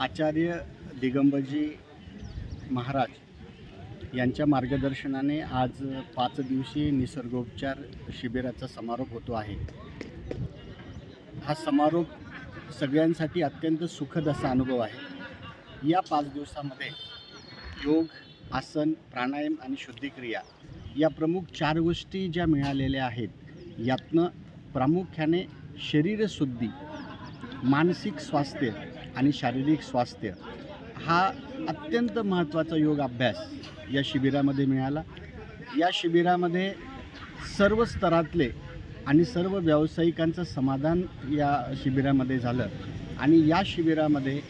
आचार्य दिगंबरजी महाराज यांच्या मार्गदर्शनाने आज पाच दिवसीय निसर्गोपचार शिबिराचा समारोप होतो आहे. हा समारोप सगळ्यांसाठी अत्यंत सुखद असा अनुभव आहे. या पाच दिवसामध्ये योग आसन प्राणायाम आणि शुद्धिक्रिया या प्रमुख चार गोष्टी ज्या मिळालेल्या आहेत यातनं प्रामुख्याने शरीरशुद्धी मानसिक स्वास्थ्य आणि शारीरिक स्वास्थ्य हा अत्यंत महत्त्वाचा योग अभ्यास या शिबिरामध्ये मिळाला. या शिबिरामध्ये सर्व स्तरातले आणि सर्व व्यावसायिकांचं समाधान या शिबिरामध्ये झालं आणि या शिबिरामध्ये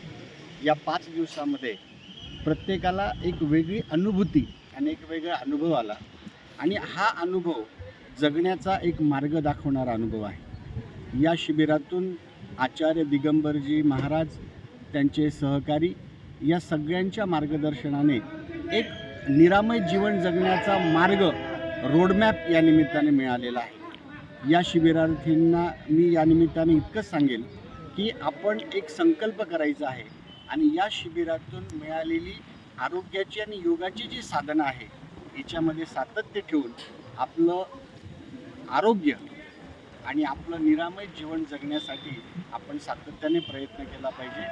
या पाच दिवसामध्ये प्रत्येकाला एक वेगळी अनुभूती आणि एक वेगळा अनुभव आला आणि हा अनुभव जगण्याचा एक मार्ग दाखवणारा अनुभव आहे. या शिबिरातून आचार्य दिगंबरजी महाराज त्यांचे सहकारी या सगळ्यांच्या मार्गदर्शनाने एक निरामय जीवन जगण्याचा मार्ग रोडमॅप या निमित्ताने मिळालेला आहे. या शिबिरार्थींना मी या निमित्ताने इतकंच सांगेन की आपण एक संकल्प करायचा आहे आणि या शिबिरातून मिळालेली आरोग्याची आणि योगाची जी साधनं आहे याच्यामध्ये सातत्य ठेवून आपलं आरोग्य आणि आपलं निरामय जीवन जगण्यासाठी आपण सातत्याने प्रयत्न केला पाहिजे.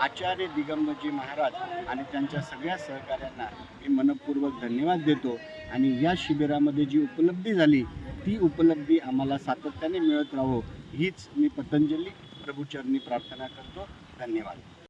आचार्य दिगंबजी महाराज आणि त्यांच्या सगळ्या सहकाऱ्यांना मी मनपूर्वक धन्यवाद देतो आणि या शिबिरामध्ये जी उपलब्धी झाली ती उपलब्धी आम्हाला सातत्याने मिळत राहो हीच मी पतंजली प्रभूचरणी प्रार्थना करतो. धन्यवाद.